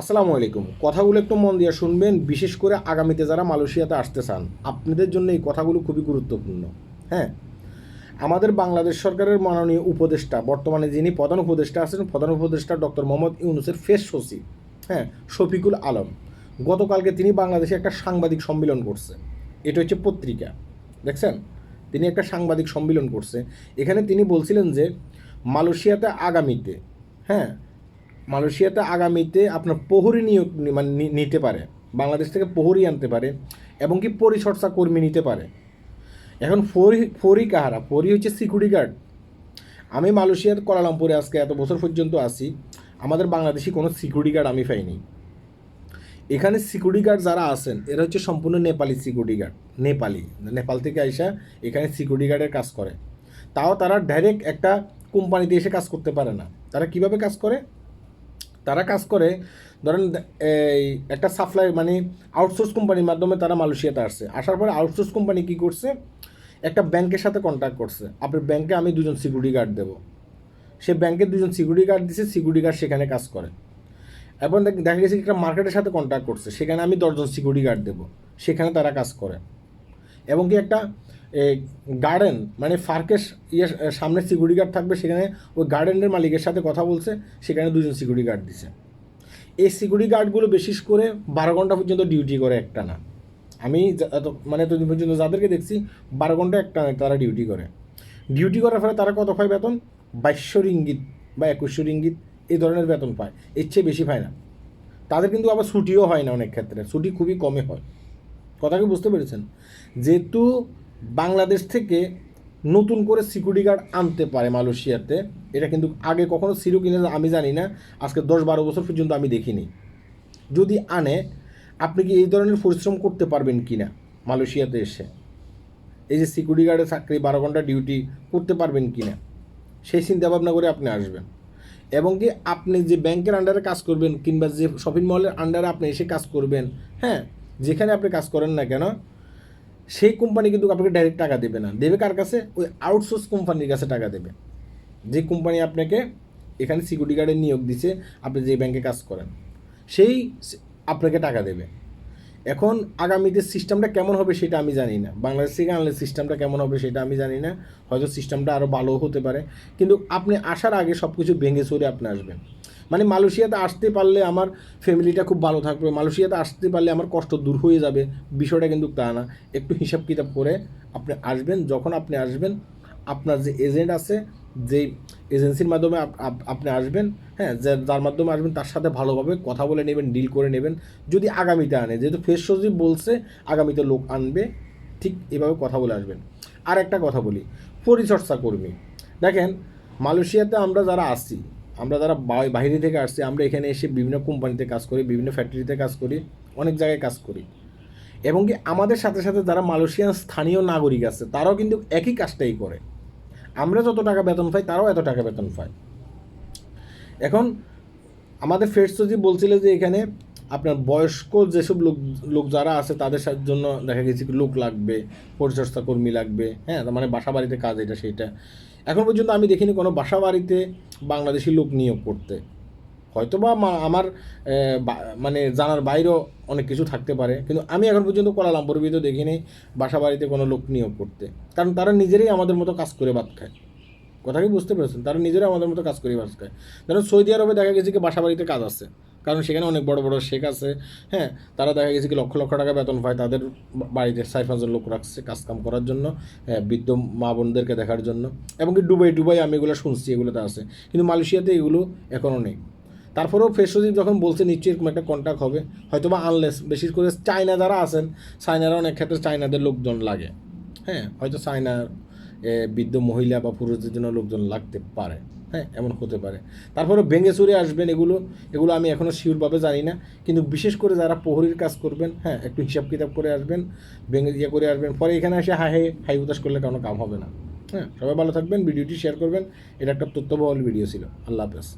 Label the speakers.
Speaker 1: আসসালামু আলাইকুম। কথাগুলো একটু মন দিয়ে শুনবেন, বিশেষ করে আগামীতে যারা মালয়েশিয়াতে আসতে চান, আপনাদের জন্য এই কথাগুলো খুবই গুরুত্বপূর্ণ হ্যাঁ? আমাদের বাংলাদেশ সরকারের মাননীয় উপদেষ্টা, বর্তমানে যিনি প্রধান উপদেষ্টা আছেন, প্রধান উপদেষ্টা ডক্টর মোহাম্মদ ইউনুসের ফেস সচিব হ্যাঁ শফিকুল আলম। গতকালকে তিনি বাংলাদেশে একটা সাংবাদিক সম্মেলন করছে। এটা হচ্ছে পত্রিকা, দেখছেন? তিনি একটা সাংবাদিক সম্মেলন করছে। এখানে তিনি বলছিলেন যে, মালয়েশিয়াতে আগামীতে হ্যাঁ মালয়েশিয়াতে আগামীতে আপনার প্রহরী নিয়োগ মানে নিতে পারে। বাংলাদেশ থেকে প্রহরী আনতে পারে এবং কি পরিচর্চা কর্মী নিতে পারে। এখন ফরি ফরি কাহারা? ফরি হচ্ছে সিকিউরিটি গার্ড আমি মালয়েশিয়ার কোলালামপুরে আজকে এত বছর পর্যন্ত আসি আমাদের বাংলাদেশি কোনো সিকিউরিটি গার্ড আমি পাইনি। এখানে সিকিউরিটি গার্ড যারা আছেন, এরা হচ্ছে সম্পূর্ণ নেপালি সিকিউরিটি গার্ড নেপালি। নেপাল থেকে আইসা এখানে সিকিউরিটি গার্ডের কাজ করে। তাও তারা ডাইরেক্ট একটা কোম্পানিতে এসে কাজ করতে পারে না। তারা কীভাবে কাজ করে? তারা কাজ করে, ধরেন, এই একটা সাপ্লাই মানে আউটসোর্স কোম্পানির মাধ্যমে তারা মালয়েশিয়াতে আসছে। আসার পরে আউটসোর্স কোম্পানি কী করছে? একটা ব্যাংকের সাথে কন্ট্যাক্ট করছে। আপনার ব্যাংকে আমি দুজন সিকিউরিটি গার্ড দেবো। সে ব্যাংকে দুজন সিকিউরিটি গার্ড দিছে সিকিউরিটি গার্ড সেখানে কাজ করে। এবং দেখ- গেছে একটা মার্কেটের সাথে কন্ট্যাক্ট করছে। সেখানে আমি দশজন সিকিউরিটি গার্ড দেবো। সেখানে তারা কাজ করে। এবং কি একটা গার্ডেন মানে ফার্কের ইয়ে সামনে সিকিউরিটি গার্ড থাকবে, সেখানে ওই গার্ডেনের মালিকের সাথে কথা বলছে, সেখানে দুজন সিকিউরিটি গার্ড দিছে। এই সিকিউরিটি গার্ডগুলো বিশেষ করে বারো ঘণ্টা পর্যন্ত ডিউটি করে একটা না আমি মানে এতদিন পর্যন্ত যাদেরকে দেখছি, বারো ঘণ্টা একটা না তারা ডিউটি করে। ডিউটি করার ফলে তারা কত পায় বেতন? বাইশশো রিঙ্গিত বা একুশশো রিঙ্গিত, এই ধরনের বেতন পায়। এর চেয়ে বেশি পায় না। তাদের কিন্তু আবার ছুটিও হয় না অনেক ক্ষেত্রে। ছুটি খুবই কমে হয়। কথা কি বুঝতে পেরেছেন? যেহেতু বাংলাদেশ থেকে নতুন করে সিকিউরিটি গার্ড আনতে পারে মালয়েশিয়াতে। এটা কিন্তু আগে কখনো ছিল কিনা আমি জানি না। আজকে দশ বারো বছর পর্যন্ত আমি দেখিনি। যদি আনে, আপনি কি এই ধরনের পরিশ্রম করতে পারবেন কি না মালয়েশিয়াতে এসে? এই যে সিকিউরিটি গার্ডের চাকরি, বারো ঘণ্টা ডিউটি করতে পারবেন কি না সেই চিন্তা ভাবনা করে আপনি আসবেন। এবং কি আপনি যে ব্যাংকের আন্ডারে কাজ করবেন কিংবা যে শপিং মলের আন্ডারে আপনি এসে কাজ করবেন হ্যাঁ যেখানে আপনি কাজ করেন না কেন সেই কোম্পানি কিন্তু আপনাকে ডাইরেক্ট টাকা দেবে না। দেবে কার কাছে? ওই আউটসোর্স কোম্পানির কাছে টাকা দেবে। যে কোম্পানি আপনাকে এখানে সিকিউরিটি গার্ডের নিয়োগ দিছে, আপনি যে ব্যাংকে কাজ করেন, সেই আপনাকে টাকা দেবে। এখন আগামীতে সিস্টেমটা কেমন হবে সেটা আমি জানি না। বাংলাদেশ থেকে আনলে সিস্টেমটা কেমন হবে সেটা আমি জানি না। হয়তো সিস্টেমটা আরও ভালো হতে পারে। কিন্তু আপনি আসার আগে সব কিছু ভেঙে চড়ে আপনি আসবেন। মানে মালয়েশিয়াতে আসতে পারলে আমার ফ্যামিলিটা খুব ভালো থাকবে, মালয়েশিয়াতে আসতে পারলে আমার কষ্ট দূর হয়ে যাবে, বিষয়টা কিন্তু তা না। একটু হিসাব কিতাব করে আপনি আসবেন, যখন আপনি আসবেন, আপনার যে এজেন্ট আছে, যে এজেন্সির মাধ্যমে আপ- আপ- আপনি আসবেন হ্যাঁ যার মাধ্যমে আসবেন, তার সাথে ভালোভাবে কথা বলে নেবেন ডিল করে নেবেন, যদি আগামীতে আনে। যেহেতু ফেস সচিব বলছে, আগামীতে লোক আনবে, ঠিক এভাবে কথা বলে আসবেন। আর একটা কথা বলি, পরিচর্যা কর্মী। দেখেন, মালয়েশিয়াতে আমরা যারা আসছি আমরা যারা বাই- বাইরে থেকে আসছি, আমরা এখানে এসে বিভিন্ন কোম্পানিতে কাজ করি, বিভিন্ন ফ্যাক্টরিতে কাজ করি, অনেক জায়গায় কাজ করি। এবং কি আমাদের সাথে সাথে যারা মালয়েশিয়ান স্থানীয় নাগরিক আছে, তারাও কিন্তু একই কাজটাই করে। আমরা যত টাকা বেতন পাই, তারাও এত টাকা বেতন পায়। এখন আমাদের ফেড সচিব বলছিল যে এখানে আপনার বয়স্ক যেসব লোক লোক যারা আছে, তাদের জন্য দেখা গেছে লোক লাগবে, পরিচর্যা কর্মী লাগবে হ্যাঁ? মানে বাসা বাড়িতে কাজ, এটা, সেটা। এখন পর্যন্ত আমি দেখিনি কোনো বাসা বাড়িতে বাংলাদেশি লোক নিয়োগ করতে। হয়তো বা আমার মানে জানার বাইরেও অনেক কিছু থাকতে পারে, কিন্তু আমি এখন পর্যন্ত কোলালামপুরের ভিতরে দেখিনি বাসা বাড়িতে কোনো লোক নিয়োগ করতে। কারণ তারা নিজেরাই আমাদের মতো কাজ করে ভাত খায়। কথা কি বুঝতে পেরেছেন? তারা নিজেরাই আমাদের মতো কাজ করে ভাত খায়। ধরুন সৌদি আরবে দেখা গেছে কি বাসা বাড়িতে কাজ আছে। কারণ সেখানে অনেক বড় বড় শেখ আছে হ্যাঁ? তারা দেখা গেছে কি লক্ষ লক্ষ টাকা বেতন পায় তাদের বাড়িতে পাঁচজন লোক রাখছে কাজ কাম করার জন্য হ্যাঁ, বৃদ্ধ মা বোনদেরকে দেখার জন্য। এবং কি ডুবাই ডুবাই আমি এগুলো শুনছি এগুলোতে আছে। কিন্তু মালয়েশিয়াতে এগুলো এখনও নেই। তারপরেও ফেস যখন বলছে নিশ্চয়ই এরকম একটা কন্ট্যাক্ট হবে হয়তো বা আনলেস বেশি করে চায়না যারা আছেন চায়নারা অনেক ক্ষেত্রে চায়নাদের লোকজন লাগে। হ্যাঁ হয়তো চায়নার বৃদ্ধ মহিলা বা পুরুষদের জন্য লোকজন লাগতে পারে। হ্যাঁ এমন হতে পারে। তারপরে ভেঙে চুরে আসবেন এগুলো। এগুলো আমি এখনও শিওরভাবে জানি না। কিন্তু বিশেষ করে যারা প্রহরীর কাজ করবেন হ্যাঁ একটু হিসাব কিতাব করে আসবেন, ভেঙে ইয়ে করে আসবেন। পরে এখানে এসে হা হাই হাই উদাস করলে কোনো কাম হবে না। হ্যাঁ সবাই ভালো থাকবেন, ভিডিওটি শেয়ার করবেন। এটা একটা তথ্যবহল ভিডিও ছিল। আল্লাহ হাফেজ।